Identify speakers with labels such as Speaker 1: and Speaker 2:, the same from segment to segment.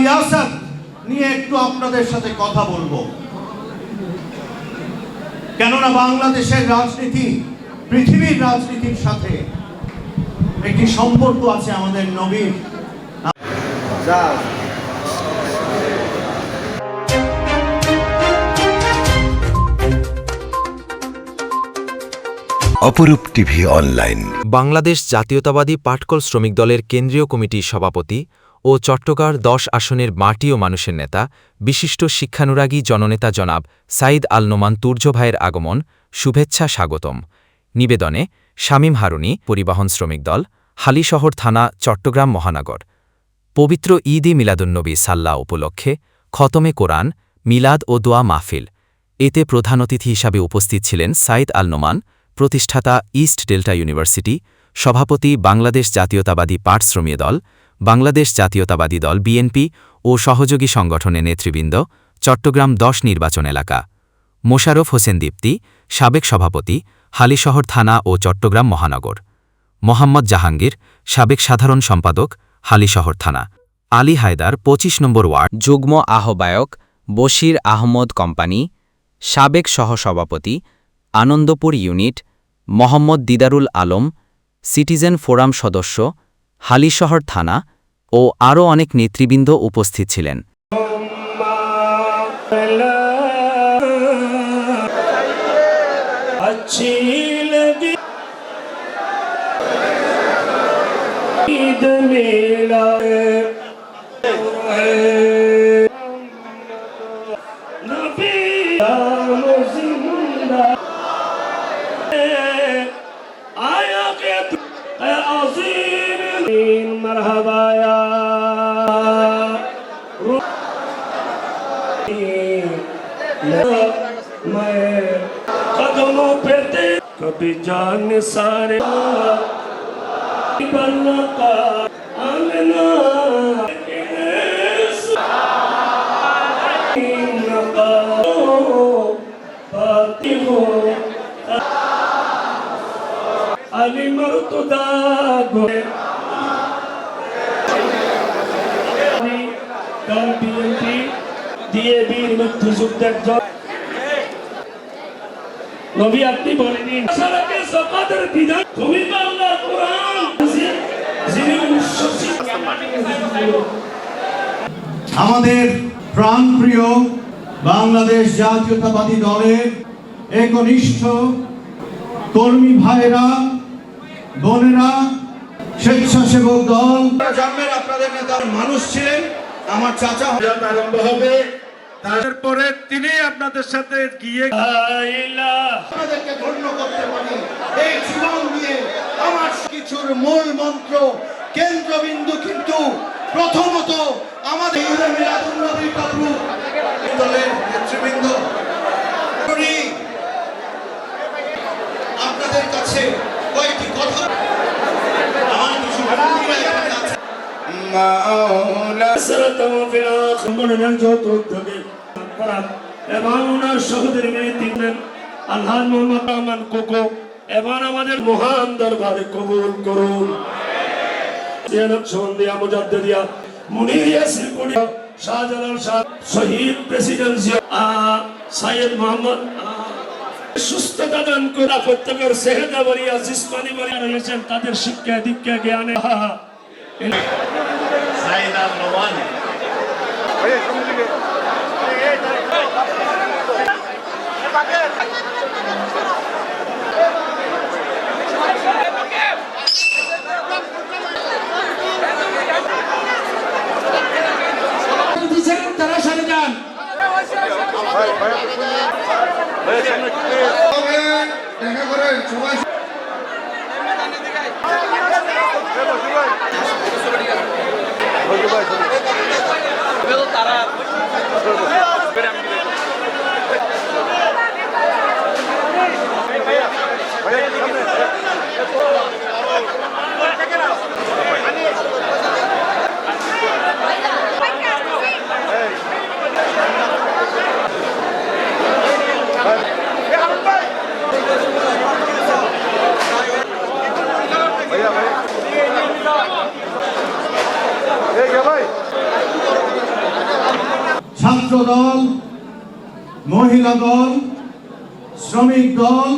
Speaker 1: রিয়াসত নিয়ে একটু আপনাদের সাথে কথা বলব। কেননা বাংলাদেশের রাজনীতি পৃথিবীর রাজনীতির সাথে একটি সম্পর্ক আছে আমাদের নবীর।
Speaker 2: অপরূপ টিভি অনলাইন।
Speaker 3: বাংলাদেশ জাতীয়তাবাদী পাটকল শ্রমিক দলের কেন্দ্রীয় কমিটির সভাপতি ও চট্টগ্রাম দশ আসনের মাটি ও মানুষের নেতা, বিশিষ্ট শিক্ষানুরাগী জননেতা জনাব সাইদ আল নোমান তুর্য ভাইয়ের আগমন, শুভেচ্ছা স্বাগতম। নিবেদনে শামীম হারুনি, পরিবহন শ্রমিক দল, হালিশহর থানা, চট্টগ্রাম মহানগর। পবিত্র ঈদ ই মিলাদুন্নবী সাল্লাহ উপলক্ষে খতমে কোরআন, মিলাদ ও দোয়া মাহফিল। এতে প্রধান অতিথি হিসাবে উপস্থিত ছিলেন সাইদ আল নোমান, প্রতিষ্ঠাতা ইস্ট ডেল্টা ইউনিভার্সিটি, সভাপতি বাংলাদেশ জাতীয়তাবাদী পাট শ্রমীয় দল বাংলাদেশ জাতীয়তাবাদী দল বিএনপি ও সহযোগী সংগঠনের নেতৃবৃন্দ, চট্টগ্রাম দশ নির্বাচন এলাকা। মোশারফ হোসেন দীপ্তি, সাবেক সভাপতি, হালিশহর থানা ও চট্টগ্রাম মহানগর। মোহাম্মদ জাহাঙ্গীর, সাবেক সাধারণ সম্পাদক, হালিশহর থানা। আলী হায়দার ২৫ নম্বর ওয়ার্ড।
Speaker 4: যুগ্ম আহ্বায়ক, বশির আহমদ কোম্পানি। সাবেক সহসভাপতি, Anandapur unit. Mohammad Didarul Alam, citizen forum সদস্য। হালিশহর থানা ও আরও অনেক নেতৃবৃন্দ উপস্থিত ছিলেন।
Speaker 5: ঈদ মেলা मैं कदमों पे ते कभी जान सारे बनना का आंगना अली मरुतुदा দিয়ে বীর মুক্তিযুদ্ধের জয়। নবী আপনি বলেনি সারাকে সকাদের বিধান তুমি তো কোরআন।
Speaker 1: আমাদের প্রাণপ্রিয় বাংলাদেশ জাতীয়তাবাদী দলের একনিষ্ঠ কর্মী ভাইরা বোনেরা স্বেচ্ছাসেবক দল। জানবেন আপনাদের নেতা মানুষ ছিলেন আমার চাচা
Speaker 5: আরম্ভ হবে। তারপরে তিনি আপনাদের সাথে গিয়ে
Speaker 1: আপনাদেরকে ধন্য করতে পারি। এই জীবন দিয়ে আমার কিছুর মূল মন্ত্র কেন্দ্রবিন্দু কিন্তু প্রথমত আমাদের দলের নেতৃবৃন্দ আপনাদের কাছে কয়েকটি কথা।
Speaker 5: সম্মানের যত উদ্যোগে করা এবং ওনার সহোদরী মেয়ে তিনজন আল্লাহ মোহাম্মদ রহমান কোকো এবং আমাদের মহান দরবারে কবুল করুন। সন্ধিয়া মুজাদ্দিদিয়া মুনির ইয়াসির শাহজালাল শাহ শহীদ প্রেসিডেন্ট সাইয়েদ মোহাম্মদ সুস্থতা দান করা প্রত্যেকের সেহেদা বলিয়া জিসমানি বলিয়া রয়েছেন তাদের শিক্ষা দীক্ষা জ্ঞানে তারা সরে যান দেখা করেন সবাই তারা Thank you.
Speaker 1: ছাত্র দল, মহিলা দল, শ্রমিক দল,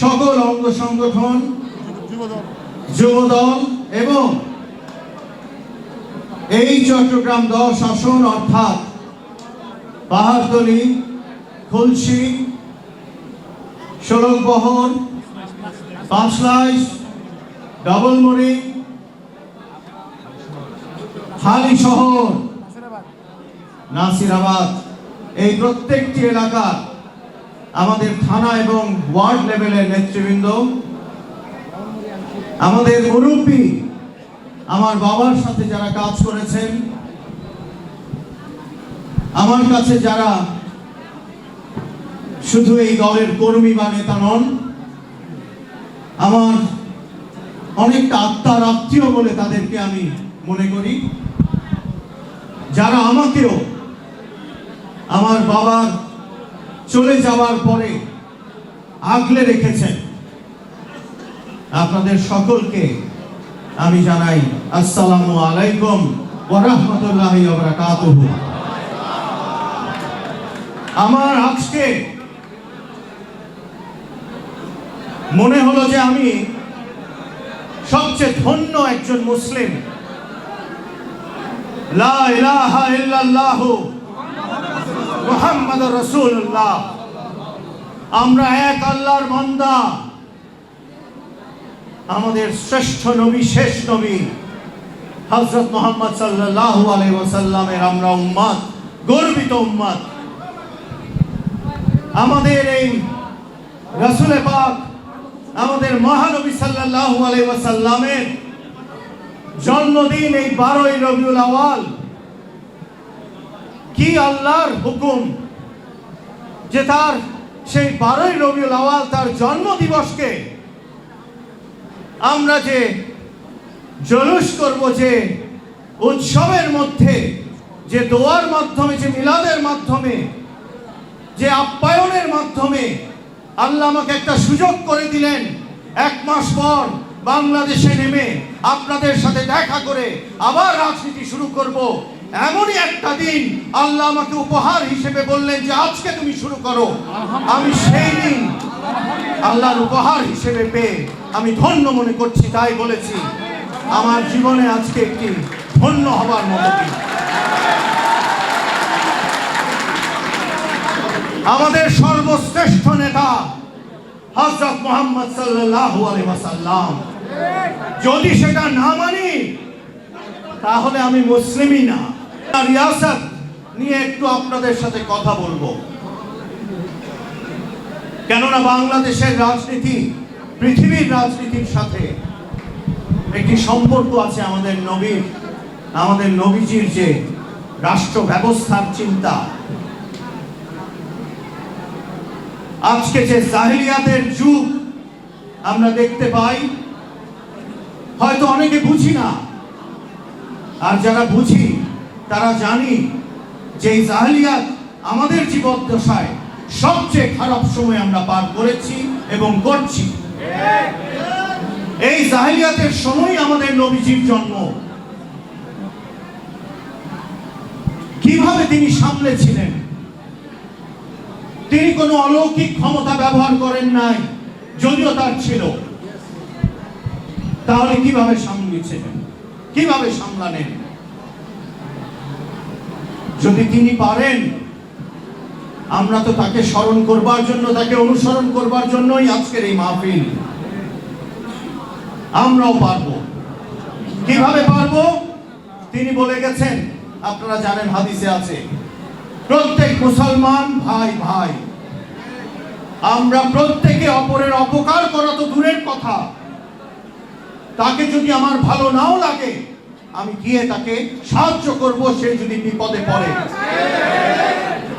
Speaker 1: সকল অঙ্গ সংগঠন, যুব দল এবং এই চট্টগ্রাম দল শাসন অর্থাৎ পাহাড়তলি খুলশি ষোলকবহর পাঁচলাইশ ডবলমুড়ি হালি শহর। নাসিরাবাদ, এই প্রত্যেকটি এলাকা আমাদের থানা এবং ওয়ার্ড লেভেলের নেতৃবৃন্দ, আমাদের মুরব্বী, আমার বাবার সাথে যারা কাজ করেছেন, আমার কাছে যারা শুধু এই দলের কর্মী বা নেতা নন, আমার অনেকটা আত্মার আত্মীয় বলে তাদেরকে আমি মনে করি। যারা আমাকেও আমার বাবার চলে যাওয়ার পরে আগলে রেখেছেন। আপনাদের সকলকে আমি জানাই, আসসালামু আলাইকুম ওয়া রাহমাতুল্লাহি আমার আজকে মনে হলো যে আমি সবচেয়ে ধন্য একজন মুসলিম। লা ইলাহা ইল্লাল্লাহু মুহাম্মাদুর রসুল্লাহ আমরা এক আল্লাহর বান্দা। আমাদের শ্রেষ্ঠ নবী, শেষ নবী, হযরত মোহাম্মদ সাল্লাল্লাহু আলাইহি ওয়াসাল্লামের আমরা উম্মত গর্বিত উম্মত আমাদের এই রাসূলে পাক, আমাদের মহানবী আলাইহি ওয়াসাল্লামের জন্মদিন এই বারোই রবিউল আওয়াল কি আল্লাহর হুকুম? যে তার সেই বারোই রবিউল আওয়াল তার জন্ম দিবসকে আমরা যে জলুস করব, যে উৎসবের মধ্যে, যে দোয়ার মাধ্যমে, যে মিলাদের মাধ্যমে, যে আপ্যায়নের মাধ্যমে আল্লাহ আমাকে একটা সুযোগ করে দিলেন। এক মাস পর বাংলাদেশে নেমে আপনাদের সাথে দেখা করে আবার রাজনীতি শুরু করব। এমনই একটা দিন আল্লাহ আমাকে উপহার হিসেবে বললেন যে আজকে তুমি শুরু করো। আমি সেই দিন আল্লাহর উপহার হিসেবে পেয়ে আমি ধন্য মনে করছি, তাই বলেছি। আমার জীবনে আজকে একটি ধন্য হবার মতো আমাদের সর্বশ্রেষ্ঠ নেতা হযরত মোহাম্মদ সাল্লাল্লাহু আলাইহি ওয়াসাল্লাম। যদি সেটা না মানি, তাহলে আমি মুসলিমই না। রিয়াসত, নিয়ে একটু আপনাদের সাথে কথা বলব। কেননা বাংলাদেশের রাজনীতি, পৃথিবীর রাজনীতির সাথে একটি সম্পর্ক আছে আমাদের নবীর, আমাদের নবীজির যে রাষ্ট্র ব্যবস্থার চিন্তা। আজকে যে জাহিলিয়াতের যুগ, আমরা দেখতে পাই, হয়তো অনেকে বুঝি না, আর যারা বুঝি তারা জানি যে জাহিলিয়াত আমাদের জীবন দশায় সবচেয়ে খারাপ সময় আমরা পার করেছি এবং করছি। এই জাহিলিয়াতের সময় আমাদের নবীজির জন্ম। কীভাবে তিনি সামলেছিলেন? তিনি কোনো অলৌকিক ক্ষমতা ব্যবহার করেন নাই, যদিও তার ছিল। তাহলে কীভাবে সামলিয়েছিলেন কীভাবে সামলানেন যদি তিনি পারেন, আমরা তো তাকে স্মরণ করবার জন্য, তাকে অনুসরণ করবার জন্যই আজকের এই মাহফিল। আমরাও পারব। কীভাবে পারব? তিনি বলে গেছেন, আপনারা জানেন হাদিসে আছে, প্রত্যেক মুসলমান ভাই ভাই, আমরা প্রত্যেকে অপরের অপকার করা তো দূরের কথা। তাকে যদি আমার ভালো নাও লাগে আমি গিয়ে তাকে সাহায্য করব, সে যদি বিপদে পড়ে।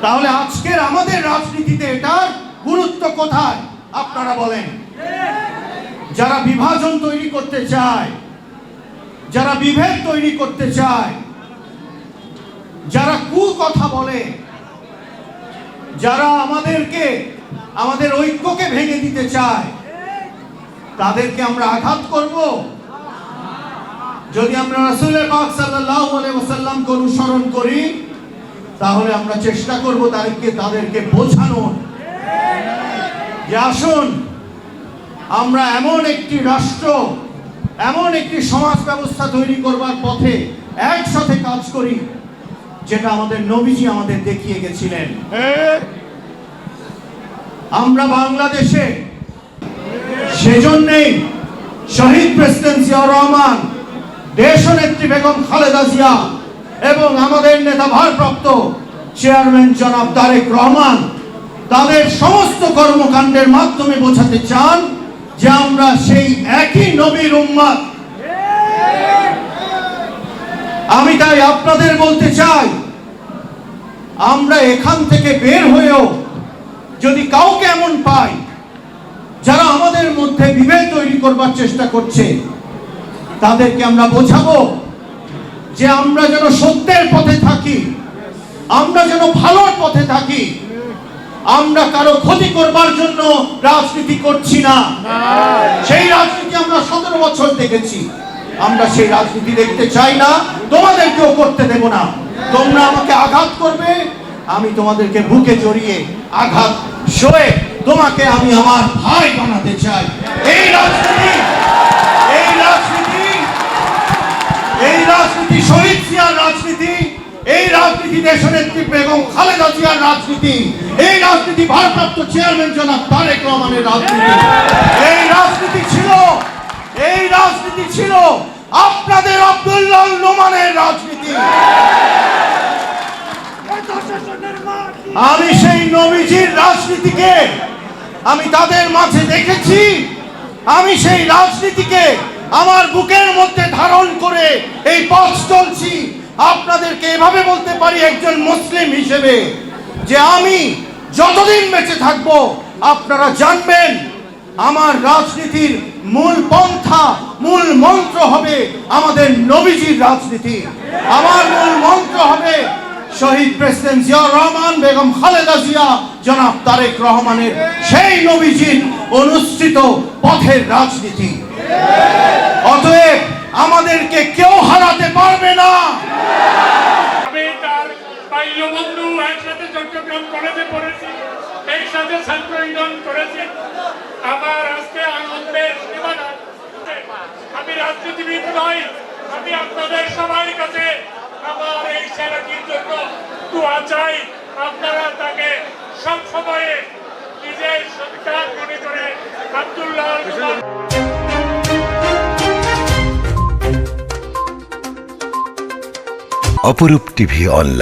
Speaker 1: তাহলে আজকের আমাদের রাজনীতিতে এটার গুরুত্ব কোথায়? আপনারা বলেন। যারা বিভাজন তৈরি করতে চায়, যারা বিভেদ তৈরি করতে চায়, যারা কু কথা বলে, যারা আমাদেরকে, আমাদের ঐক্যকে ভেঙে দিতে চায়, তাদেরকে আমরা আঘাত করব? যদি আমরা রাসূলের পাক সাল্লাল্লাহু আলাইহি ওয়াসাল্লামকে অনুসরণ করি, তাহলে আমরা চেষ্টা করব তাদেরকে তাদেরকে বোঝানোর। যে আসুন, আমরা এমন একটি রাষ্ট্র, এমন একটি সমাজ ব্যবস্থা তৈরি করবার পথে একসাথে কাজ করি, যেটা আমাদের নবীজি আমাদের দেখিয়ে গেছিলেন। আমরা বাংলাদেশে, সেজন্যেই শহীদ প্রেসিডেন্ট জিয়াউর রহমান দেশনেত্রী বেগম খালেদা জিয়া এবং আমাদের নেতা ভারপ্রাপ্ত চেয়ারম্যান জনাব তারেক রহমান তাদের সমস্ত কর্মকাণ্ডের মাধ্যমে বোঝাতে চান যে আমরা সেই একই নবীর উম্মাদ। আমি তাই আপনাদের বলতে চাই, আমরা এখান থেকে বের হয়েও যদি কাউকে এমন পাই যারা আমাদের মধ্যে বিভেদ তৈরি করবার চেষ্টা করছে তাদেরকে আমরা বোঝাবো যে আমরা যেন সত্যের পথে থাকি, আমরা যেন ভালোর পথে থাকি, আমরা কারও ক্ষতি করবার জন্য রাজনীতি করছি না। সেই রাজনীতি আমরা সতেরো বছর দেখেছি। আমরা সেই রাজনীতি দেখতে চাই না, তোমাদেরকেও করতে দেব না। তোমরা আমাকে আঘাত করবে, আমি তোমাদেরকে বুকে জড়িয়ে আঘাত সয়ে তোমাকে আমি আমার ভাই বানাতে চাই। এই রাজনীতি দেশনেত্রী বেগম খালেদা জিয়ার রাজনীতি। এই রাজনীতি ভারপ্রাপ্ত চেয়ারম্যান জনাব তারেক রহমানের রাজনীতি। এই রাজনীতি ছিল, এই রাজনীতি ছিল আপনাদের আব্দুল্লাহ নোমানের রাজনীতি। আমি সেই নবীজির রাজনীতিকে আমি তাদের মাঝে দেখেছি। আমি সেই রাজনীতিকে আমার বুকের মধ্যে ধারণ করে এই পথ চলছি। আপনাদেরকে এভাবে বলতে পারি একজন মুসলিম হিসেবে যে আমি যতদিন বেঁচে থাকব, আপনারা জানবেন আমার রাজনীতির মূল পন্থা, মূল মন্ত্র হবে আমাদের নবীজির রাজনীতি। আমার মূল মন্ত্র হবে শহীদ প্রেসিডেন্ট জিয়া রহমান, বেগম খালেদা জিয়া, জনাব তারেক রহমানের সেই নবীজির অনুষ্ঠিত পথের রাজনীতি। অতএব আমাদেরকে কেউ হারাতে পারবে না।
Speaker 5: আমি তার বাল্য একসাথে চট্টগ্রাম কলেজে পড়েছি একসাথে ছাত্র করেছি।
Speaker 2: অপরূপ টিভি অনলাইন